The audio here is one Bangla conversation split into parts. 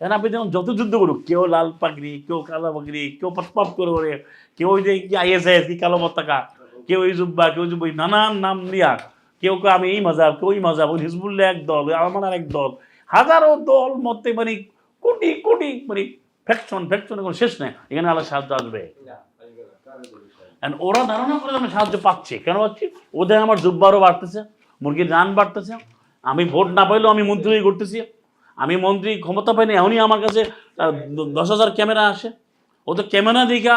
এখন আপনি যেমন যত যুদ্ধ করুক, কেউ লাল পাগড়ি, কেউ কালো পাগড়ি, কেউ পটপট করে করে, কেউ ওই যে কি আইএসআইএস কি কালো পতাকা, কেউ এই জুব্বা, কেউ জুব্বা নানান নাম নিয়া কেউ কেউ আমি এই মজাব, কেউ ওই মজাব, ওই হিজবুল্লাহ এক দল আমার এক দল। হাজারো দল মতে মানে কোটি কোটি মানে ফ্যাকশন ফ্যাকশন কোনো শেষ নেই। এখানে আল্লাহ সাহায্য আসবে। ওরা ধারণা করে আমি সাহায্য পাচ্ছি। কেন পাচ্ছি? ওদের আমার জুব্বারও বাড়তেছে। মুরগির রান বাড়তেছে। আমি ভোট না পাইলেও আমি মন্ত্রী করতেছি আমি মন্ত্রী ক্ষমতা পাইনি এমনই আমার কাছে দশ হাজার ক্যামেরা আসে। ও তো ক্যামেরা দেখা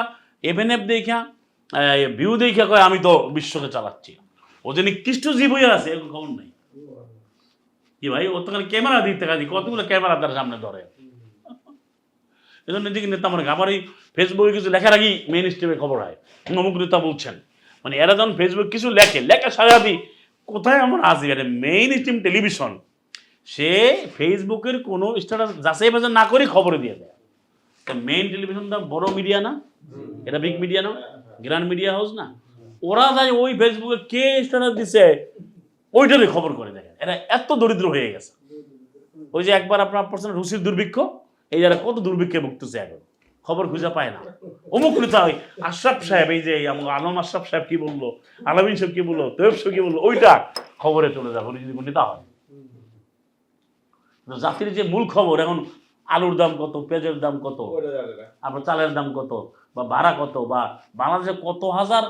এফ দেখা ভিউ দেখা কয়, আমি তো বিশ্বকে চালাচ্ছি। ও যে নিকৃষ্ট জীব হয়ে আছে, এরকম খবর নেই। কি ভাই, ও তো খালি ক্যামেরা দিতে কাজে কতগুলো ক্যামেরা তার সামনে ধরে? এজন্য নিজেকে নেতা মনে। আবার এই ফেসবুকে কিছু লেখার আগেই মেইন স্ট্রিমে খবর হয়। অমুক নেতা বলছেন মানে এরা যখন ফেসবুক কিছু লেখে, লেখা দিই কোথায় এমন আসবে এটা মেইন স্ট্রিম টেলিভিশন সে ফেসবুকের কোনো স্ট্যাটাস যাচাই বাছাই না করে খবরে দিয়ে দেয়। মেইন টেলিভিশনটা বড় মিডিয়া না। এটা বিগ মিডিয়া না। গ্র্যান্ড মিডিয়া হাউস না। ওরা যায় ওই ফেসবুকে কে স্ট্যাটাস দিছে, ওইটারই খবর করে দেখেন এরা এত দরিদ্র হয়ে গেছে। ওই যে একবার আপনার পড়ছেন রুসির দুর্ভিক্ষ, এই যারা কত দুর্ভিক্ষে ভুগতেছে এখন। খবর খুঁজে পায় না। অমুক নেতা ওই আশরাফ সাহেব এই যে আলম আশরাফ সাহেব কি বলল? আলামিন সাহেব কি বলল? তৈব সাহেব কি বলল? ওইটা খবরে চলে যাবে উনি যদি কোনো নেতা হয় জাতির যে মূল খবর এখন আলুর দাম কত পেঁয়াজের দাম কত আপনার চালের দাম কত বা ভাড়া কত বা বাংলাদেশে কত হাজার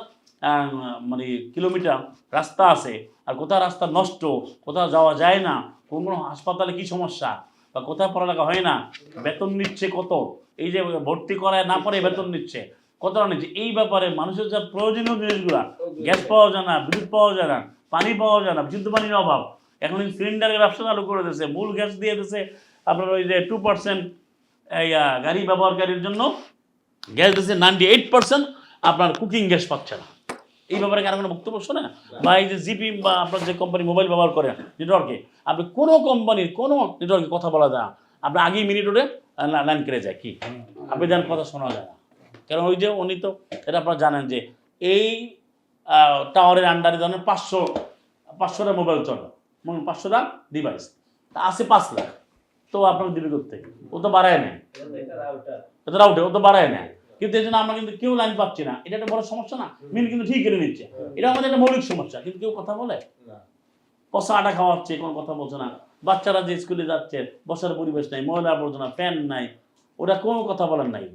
মানে কিলোমিটার রাস্তা আছে আর কোথাও রাস্তা নষ্ট কোথাও যাওয়া যায় না কোন কোনো হাসপাতালে কি সমস্যা বা কোথায় পড়ালেখা হয় না, বেতন নিচ্ছে কত? এই যে ভর্তি করায় না পরে বেতন নিচ্ছে। কতটা নিচ্ছে? এই ব্যাপারে মানুষের যা প্রয়োজনীয় জিনিসগুলা, গ্যাস পাওয়া যায় না, বিদ্যুৎ পাওয়া যায় না, পানি পাওয়া যায় না, বিশুদ্ধ পানির অভাব। এখন সিলিন্ডারের ব্যবসা চালু করে দিয়েছে, মূল গ্যাস দিয়ে দিয়েছে, আপনার ওই যে টু পার্সেন্ট গাড়ি ব্যবহারকারীর জন্য। গ্যাস দিচ্ছে নাইনটি এইট পার্সেন্ট আপনার কুকিং গ্যাস পাচ্ছে না। এই ব্যাপারে কারও কোনো বক্তব্য শোনে? বা এই যে জিপি বা আপনার যে কোম্পানি মোবাইল ব্যবহার করে নেটওয়ার্কে আপনি কোনো কোম্পানির কোনো নেটওয়ার্কে কথা বলা যায় না। আপনি আগেই মিনিট ওঠে লাইন কেটে যায় কি? আপনি যান কথা শোনা যায় না। কারণ ওই যে উনি তো এটা আপনারা জানেন যে এই টাওয়ারের আন্ডারে ধরেন পাঁচশো পাঁচশোটা মোবাইল চলে মনে পাঁচশোটা ডিভাইস তা আছে পাঁচ লাখ। তো আপনার দিবে করতে ও তো বাড়ায় নেয়। এটা রাউটে ও তো বাড়ায় নেয়। কিন্তু এই জন্য আমরা কিন্তু কেউ লাইন পাচ্ছি না। এটা একটা বড় সমস্যা না। মিল কিন্তু ঠিক কেটে নিচ্ছে। এটা আমাদের একটা মৌলিক সমস্যা। কিন্তু কেউ কথা বলে? পচা আটা খাওয়াচ্ছে, কোনো কথা বলছে না। বাচ্চারা যে স্কুলে যাচ্ছে, বসার পরিবেশ নাই, ময়লা আবর্জনা ফ্যান নাই, ওরা কোনো কথা বলার নাই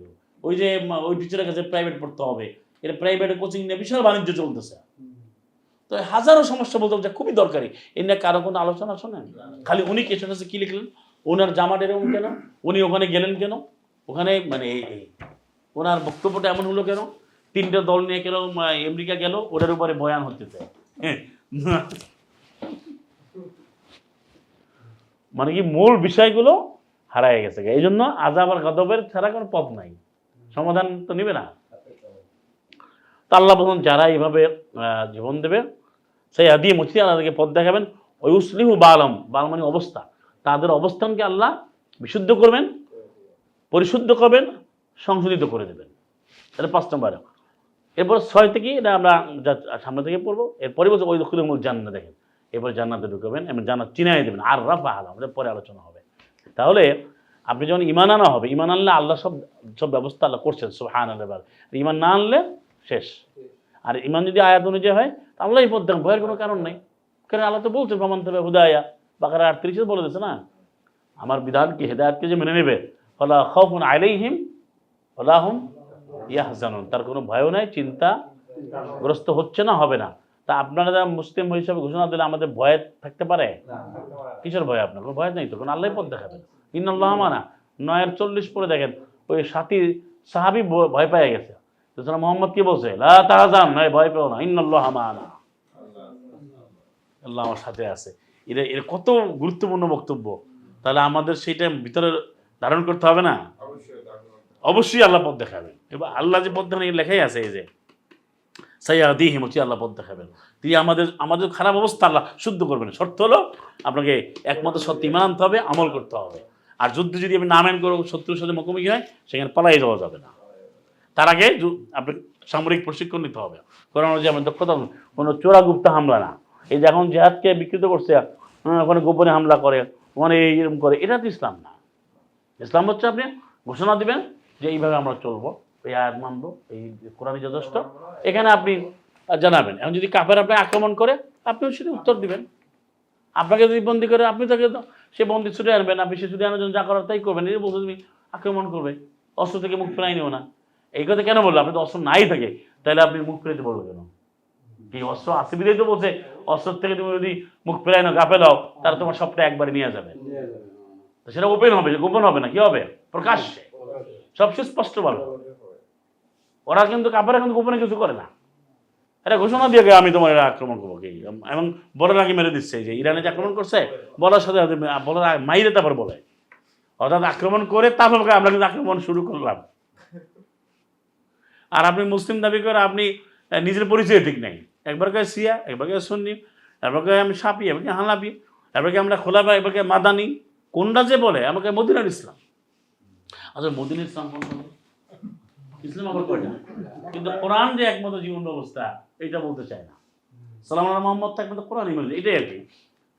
ওই যে ওই টিচারের কাছে প্রাইভেট পড়তে হবে এটা প্রাইভেটে কোচিং নিয়ে বিশাল বাণিজ্য চলতেছে। তো হাজারো সমস্যা বলতে যা খুবই দরকারি। এ নিয়ে কারও কোনো আলোচনা শোনেন? খালি উনি কে শুনেছে কি লিখলেন? ওনার জামাটা এরকম কেন? উনি ওখানে গেলেন কেন? ওখানে মানে ওনার বক্তব্যটা এমন হলো কেন? তিনটা দল নিয়ে কেন আমেরিকা গেল? ওটার উপরে বয়ান হতে চায় হ্যাঁ। মানে কি মূল বিষয়গুলো হারায় গেছে। এই জন্য আজাব আর গদবের ছাড়া কোনো পথ নাই। সমাধান তো নিবে না। তা আল্লাহ বলুন, যারা এইভাবে জীবন দেবে, সেই আদি মুচি আল্লাহকে পথ দেখাবেন। ওই উসলিহু বালম, বাল মানে অবস্থা। তাদের অবস্থানকে আল্লাহ বিশুদ্ধ করবেন, পরিশুদ্ধ করবেন, সংশোধিত করে দেবেন। এটা পাঁচ নম্বর। এরপর ছয় থেকে, এটা আমরা সামনে থেকে পড়ব। এরপরে বলছে, ওই দক্ষিণ মুখ জান্নাত দেখেন। এরপর জান্নাতে ঢুকবেন, এবং জান্নাত চিনাই দেবেন। আর রাফা আলাম এটা পরে আলোচনা হবে। তাহলে আপনি যখন ইমান আনা হবে ইমান আনলে আল্লাহ সব সব ব্যবস্থা আল্লাহ করছেন সব হান আল্লাহ ইমান না আনলে শেষ। আর ইমান যদি আয়াত অনুযায়ী হয়, তা আল্লাহ এই পথ দেখেন ভয়ের কোনো কারণ নেই। কারণ আল্লাহ তো বলছে ভ্রমণ তবে হুদায়া বাকার আটত্রিশে বলে দিয়েছে না? আমার বিধান কি, হেদায়তকে যে মেনে নেবে? ফলা খফুন আলাইহিম ফলা হুম ইয়াহজানুন তার কোনো ভয়ও নাই, চিন্তাগ্রস্ত হচ্ছে না, হবে না। তা আপনারা যারা মুসলিম হিসাবে ঘোষণা দিলে আমাদের ভয় থাকতে পারে? কিসের ভয় আপনার? কোনো ভয় নেই তো? কোনো আল্লাহ পথ দেখাবেন ইন্নআল্লাহ মানা। নয়ের চল্লিশ পরে দেখেন ওই সাথী সাহাবি ভয় পেয়ে গেছে। তো মোহাম্মদ কি বলছে? লা তাহাজান। নয় ভয় পেও না। ইন্নআল্লাহ মানা। আল্লাহ আমার সাথে আছে। এটা এটা কত গুরুত্বপূর্ণ বক্তব্য। তাহলে আমাদের সেইটা ভিতরে ধারণ করতে হবে না? অবশ্যই আল্লাহ পথ দেখাবেন এবার আল্লাহ যে পথ দেখাবেন লেখাই আছে এই যে। সাইয়াদি হিমচি আল্লাহ পথ দেখাবেন। তিনি আমাদের আমাদের খারাপ অবস্থা আল্লাহ শুদ্ধ করবেন। শর্ত হলো আপনাকে একমাত্র সত্য ইমান আনতে হবে আমল করতে হবে। আর যুদ্ধে যদি আপনি নামেন করো শত্রুর সাথে মুখোমুখি হয় সেখানে পালাই যাওয়া যাবে না। তার আগে আপনি সামরিক প্রশিক্ষণ নিতে হবে। কোরআন যে আমার দক্ষতা কোনো চোরাগুপ্ত হামলা না। এই যে এখন জেহাদকে বিকৃত করছে হ্যাঁ, ওখানে গোপনে হামলা করে ওখানে এইরকম করে এটা তো ইসলাম না। ইসলাম হচ্ছে আপনি ঘোষণা দিবেন যে এইভাবে আমরা চলবো। এই আয়াত মানবো, এই কোরআনই যথেষ্ট। এখানে আপনি জানাবেন। এখন যদি কাপের আপনি আক্রমণ করে, আপনিও সেটা উত্তর দিবেন। আপনাকে যদি বন্দি করে, আপনি তাকে সে বন্দি ছুটে আনবেন আপনি সে ছুটে আনার জন্য যা করার তাই করবেন এই বলতে তুমি আক্রমণ করবে। অস্ত্র থেকে মুখ ফেরাই নিও না। এই কথা কেন বলল? আপনি তো অস্ত্র নাই থাকে। তাহলে আপনি মুখ ফেরাইতে বলব কেন? কি অস্ত্র আছে বিদেই তো বলছে, অস্ত্র থেকে তুমি যদি মুখ ফেরাই নাও গাফে দাও তাহলে তোমার সবটা একবারে নিয়ে যাবে। সেটা ওপেন হবে গোপন হবে না, কি হবে? প্রকাশ্যে। সব সুস্পষ্ট বলো। ওরা কিন্তু কাপড়ে কিন্তু গোপনে কিছু করে না। এটা ঘোষণা দিয়ে আমি তোমার এরা আক্রমণ করব এবং বলার আগে মেরে দিচ্ছে যে ইরানে যে আক্রমণ করছে বলার সাথে বলার মাইরে তারপর বলে। অর্থাৎ আক্রমণ করে তারপর আমরা কিন্তু আক্রমণ শুরু করলাম। আর আপনি মুসলিম দাবি করে আপনি নিজের পরিচয় ঠিক নাই। একবার কে সিয়া একবার কে সুন্নি, একবার কে আমি সাপি, একবার কে হানাপি একবার কে আমরা খোলাবা একবার কে মাদানি। কোনটা যে বলে, আমাকে মদিনার ইসলাম। আচ্ছা মদিনার ইসলাম কোনটা ইসলাম আবার কয়টা? কিন্তু কোরআন যে একমাত্র জীবন ব্যবস্থা এটা বলতে চায় না। সালাম আল্লাহ মোহাম্মদ তো কোরআন ইমান এটাই আর কি।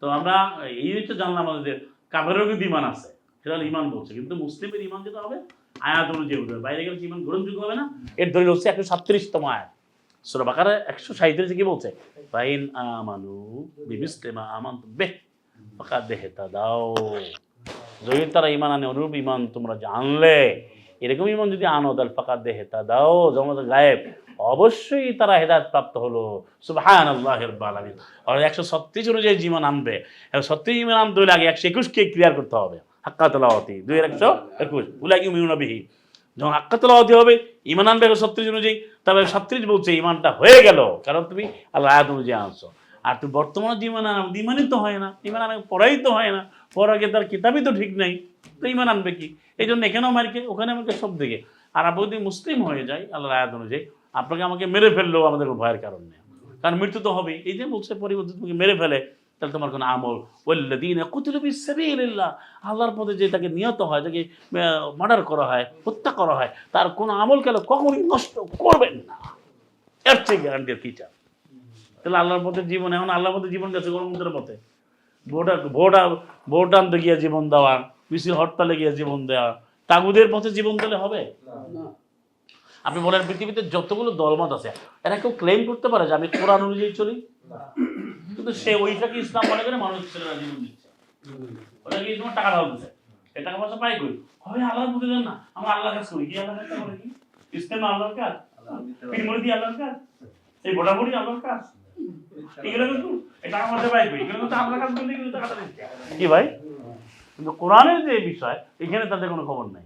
তো আমরা, এই জিনিসটা জানলাম আমাদের কিন্তু ইমান আছে, সেটা ইমান বলছে। কিন্তু মুসলিমের ইমান যেটা হবে, আয়াত অনুযায়ী বাইরে গেলে ইমান গ্রহণযোগ্য হবে না? এর দলিল হচ্ছে একশো সাতত্রিশতম আয়াত। সুরা একশো কি বলছে? ফাইন আমানু আমান বে ফাঁকা দেহে তা দাও যদি তারা ইমান আনে, অনুরূপ ইমান তোমরা জানলে। এরকম ইমান যদি আনো তাহলে ফাঁকা দেহে, তা দাও জমা গায়েব। অবশ্যই তারা হেদায়ত প্রাপ্ত হলো। সুবহান আল্লাহের বালামিন আর একশো ছত্রিশ অনুযায়ী জীবন আনবে। একশো ছত্রিশ ইমান আনতে হলে আগে একশো একুশকে ক্লিয়ার করতে হবে। হাক্কা তোলাওয়াতি। দুই একশো একুশ। উলাকি মিউনবিহি যখন হাক্কা তোলাওয়াতি হবে ইমান আনবে একশো ছত্রিশ অনুযায়ী। তবে ছত্রিশ বলছে ইমানটা হয়ে গেল। কারণ তুমি আল্লাহ আয়াত অনুযায়ী আনছো। আর তুমি বর্তমানে যে ইমান ইমানই তো হয় না। ইমান আনা পড়াই তো হয় না। পড়া তার কিতাবই তো ঠিক নাই। তো ইমান আনবে কি? এই জন্য এখানেও মারকে ওখানে আমাকে সব দিকে। আর আপনি যদি মুসলিম হয়ে যায়, আল্লাহর আয়াত অনুযায়ী, আপনাকে আমাকে মেরে ফেললেও আমাদের ভয়ের কারণ নেই। কারণ মৃত্যু তো হবেই। এই যে বলছে, পরিবর্তে তোমাকে মেরে ফেলে, তাহলে তোমার কোনো আমল। ওল্লাদিন কুতুল বিসাবিলিল্লাহ আল্লাহর পথে যে তাকে নিহত হয় তাকে মার্ডার করা হয়, হত্যা করা হয়, তার কোনো আমল কেন কখনোই নষ্ট করবেন না। এর থেকে গ্যারান্টি কি চান? তাহলে আল্লাহর পথে জীবন, এখন আল্লাহর পথে জীবন গেছে গণতন্ত্রের পথে। ভোট ভোট ভোট আনতে গিয়ে জীবন দেওয়া মিছিল হরতালে গিয়ে জীবন দেওয়া তাগুদের পথে জীবন দিলে হবে? আপনি বলেন পৃথিবীতে যতগুলো দলমত আছে এরা কেউ ক্লেম করতে পারে যে আমি কোরআন অনুযায়ী চলি? কিন্তু সে ওইটাকে ইসলাম মনে করে মানুষ ছেলেরা জীবন দিচ্ছে। ওটা কি তোমার টাকা ঢাল দিচ্ছে। এই টাকা পয়সা পাই কই? হবে আল্লাহর বুঝে দেন না। আমরা আল্লাহর কাছে করি। কি আল্লাহর কাছে করে? কি ইসলাম আল্লাহর কাজ। পিনমরি দিয়ে আল্লাহর কাজ। এই ভোটাভুটি আল্লাহর কাজ। এগুলো কিন্তু টাকা পয়সা পাই কই? এগুলো কিন্তু আল্লাহর কাজ করলে কিন্তু টাকাটা দিচ্ছে। কি ভাই? কিন্তু কোরআনের যে বিষয় এখানে তাদের কোনো খবর নাই।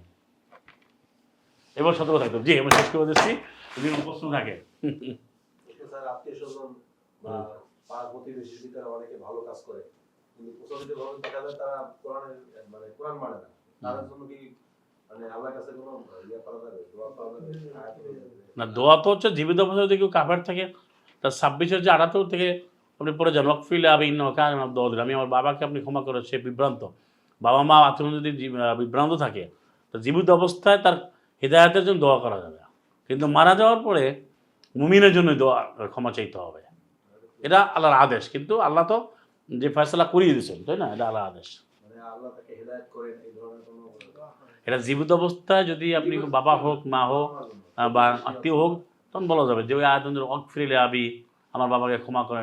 এবার সতর্ক থাকতে। জি আমরা শেষ করে দিচ্ছি। যদি কোনো প্রশ্ন থাকে। স্যার আত্মীয় স্বজন বা পাড়া প্রতিবেশীর ভিতরে অনেকে ভালো কাজ করে। কিন্তু দেখা যায় তারা কোরআনের মানে কোরআন মানে না। তাদের জন্য কি দোয়া না দোয়া তো হচ্ছে জীবিত অবস্থায় যদি কেউ কাফের থাকে তার ছাব্বিশের যে আটাত্তর থেকে আপনি পরে যান ওয়াকফিলে আমি দোয়া দিন আমি আমার বাবাকে আপনি ক্ষমা করে সে বিভ্রান্ত। বাবা মা আত্মীয় যদি বিভ্রান্ত থাকে তো জীবিত অবস্থায় তার হৃদায়তের জন্য দোয়া করা যাবে। কিন্তু মারা যাওয়ার পরে মুমিনের জন্য দোয়া ক্ষমা চাইতে হবে। এটা আল্লাহর আদেশ কিন্তু আল্লাহ তো যে ফয়সলা করিয়ে দিয়েছেন তাই না? এটা আল্লাহর আদেশ। মানে আল্লাহ কোনো এটা জীবিত অবস্থায় যদি আপনি বাবা হোক মা হোক বা আত্মীয় হোক তখন বলা যাবে যে ওই আয়তন অক ফিরিলে আবি আমার বাবাকে ক্ষমা করে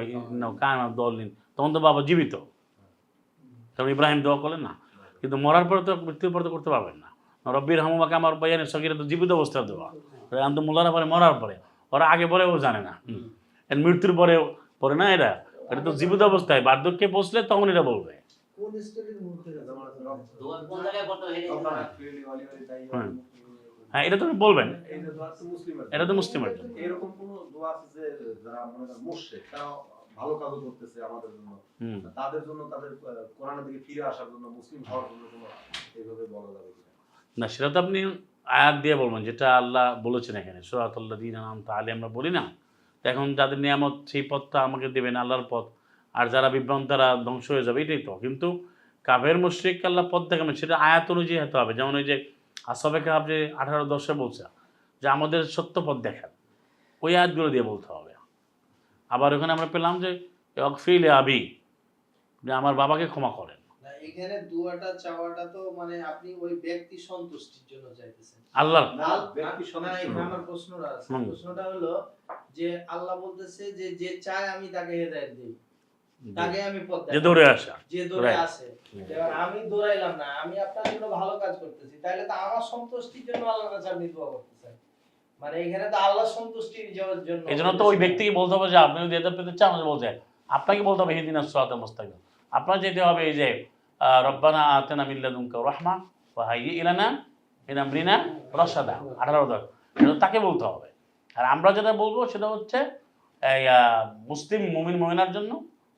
কান দল নিন তখন তো বাবা জীবিত। তখন ইব্রাহিম দোয়া করলেন না। কিন্তু মরার পরে তো মৃত্যুর পরে তো করতে পারবেন না। রব্বির হামুমাকে আমার বাইয়ানের সকিরা তো জীবিত অবস্থায় দেওয়া। আন্ত মোলার পরে মরার পরে। ওরা আগে পরে ও জানে না। মৃত্যুর পরে পরে না এরা? এটা তো জীবিত অবস্থায়। বার্ধক্যে বসলে তখন এটা বলবে। হ্যাঁ। হ্যাঁ এটা তো বলবেন। এই যে দোয়া আছে মুসলিমের এটা তো মুসলিমের জন্য এরকম কোনো দোয়া আছে যে যারা মনে মুশরিক তারা ভালো কাজ করতেছে আমাদের জন্য। তাদের জন্য তাদের কোরআনের দিকে ফিরে আসার জন্য মুসলিম হওয়ার জন্য কোনো এইভাবে বলা যাবে কিনা? না সেটা তো আপনি আয়াত দিয়ে বলবেন যেটা আল্লাহ বলেছেন এখানে। সুরাতুল্লাহ দিন নাম তাহলে আমরা বলি না। এখন যাদের নিয়ামত সেই পথটা আমাকে দেবেন আল্লাহর পথ। আর যারা বিভ্রান্ত তারা ধ্বংস হয়ে যাবে এটাই তো। কিন্তু কাভের মুশ্রিক আল্লাহ পথ দেখাবেন সেটা আয়াত অনুযায়ী হতে হবে। যেমন ওই যে আসবে কাহাব যে আঠারো দশে বলছে যে আমাদের সত্য পথ দেখান। ওই আয়াতগুলো দিয়ে বলতে হবে। আবার ওখানে আমরা পেলাম যে অকফিল আবি যে আমার বাবাকে ক্ষমা করেন। এখানে দুয়াটা চাওয়াটা তো মানে আপনি ওই ব্যক্তি সন্তুষ্টির জন্য চাইতেছেন। আল্লাহ না, ব্যক্তি এখানে আমার প্রশ্নটা আছে। প্রশ্নটা হলো যে আল্লাহ বলতেছে যে যে চায় আমি তাকে হেদায়েত দেই। তাকে আমি পথ যে দৌড়ে আসা। যে দৌড়ে. আছে এবার আমি দৌড়াইলাম না আমি আপনার জন্য ভালো কাজ করতেছি। তাহলে তো আমার সন্তুষ্টির জন্য আল্লাহর কাছে আপনি দোয়া করতেছেন মানে আপনাকে বলতে হবে আপনার যেতে হবে এই যে রব্বানা আতেনা রাহমা ইলানা 18 দশ এটা তাকে বলতে হবে। আর আমরা যেটা বলব সেটা হচ্ছে, এই মুসলিম মুমিন মুমিনার জন্য।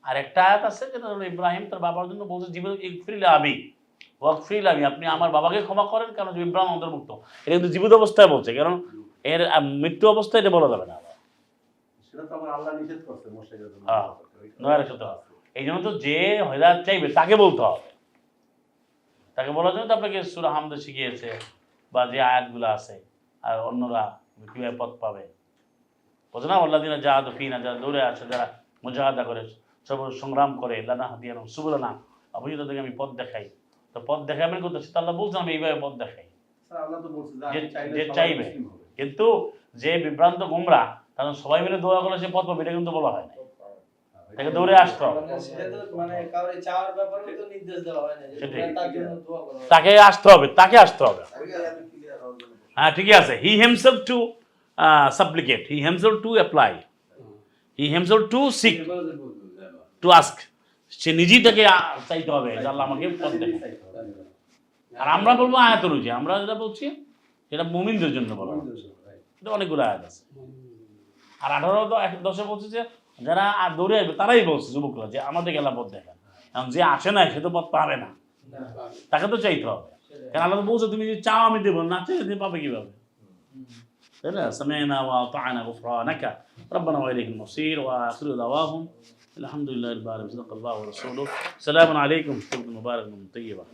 আর একটা আয়াত আছে যেটা ইব্রাহিম তার বাবার জন্য বলছে, জীবন ইকফিরিল আবি ওয়াকফিরিল আবি। আপনি আমার বাবাকে ক্ষমা করেন কারণ ইব্রাহিম অন্তর্ভুক্ত এটা কিন্তু জীবিত অবস্থায় বলছে কারণ এর মৃত্যু অবস্থায় এটা বলা যাবে না মোশেকের জন্য। হ্যাঁ। এই জন্য তো যে হেদায়ত চাইবে তাকে বলতে হবে। তাকে বলার জন্য তো আপনাকে সুরা হামদে শিখিয়েছে বা যে আয়াতগুলো আছে আর অন্যরা কীভাবে পথ পাবে। বোঝো না আল্লাহ দিনা জাহাদ ফিনা যারা দৌড়ে আছে যারা মুজাহাদা করে সব সংগ্রাম করে লানা হাতিয়ান সুবলানা আপনি তাদেরকে আমি পথ দেখাই। তো পথ দেখাবেন করতেছি তো আল্লাহ বলছেন আমি এইভাবে পথ দেখাই। বলছে যে চাইবে। কিন্তু যে বিভ্রান্ত গুমরা কারণ সবাই মিলে দোয়া করলে সে পথ পাবে এটা কিন্তু বলা হয় না তাকে দৌড়ে আসতে হবে। মানে তাকে আসতে হবে তাকে আসতে হবে। হ্যাঁ ঠিকই আছে। He himself to supplicate he himself to apply he himself to seek to ask সে নিজেই তাকে চাইতে হবে আল্লাহ আমাকে পথ। আর আমরা বলব আয়াত আমরা যেটা বলছি সেটা মুমিনদের জন্য বলা হচ্ছে। এটা অনেকগুলো আয়াত আছে আর আঠারো তো এক দশে বলছে যে যারা আর দৌড়ে আসবে তারাই বলছে যুবকরা যে আমাদের গেলা পথ দেখান এখন যে আসে না সে তো পথ পাবে না না, তাকে তো চাইতে হবে সেটাই। কারণ আল্লাহ তো বলছে তুমি যদি চাও আমি দেবো না চাইলে তুমি পাবে কিভাবে তাই না سمعنا وأطعنا غفرانك ربنا وإليك المصير وآخر دعواهم الحمد لله رب العالمين صدق الله ورسوله سلام عليكم مبارك طيبا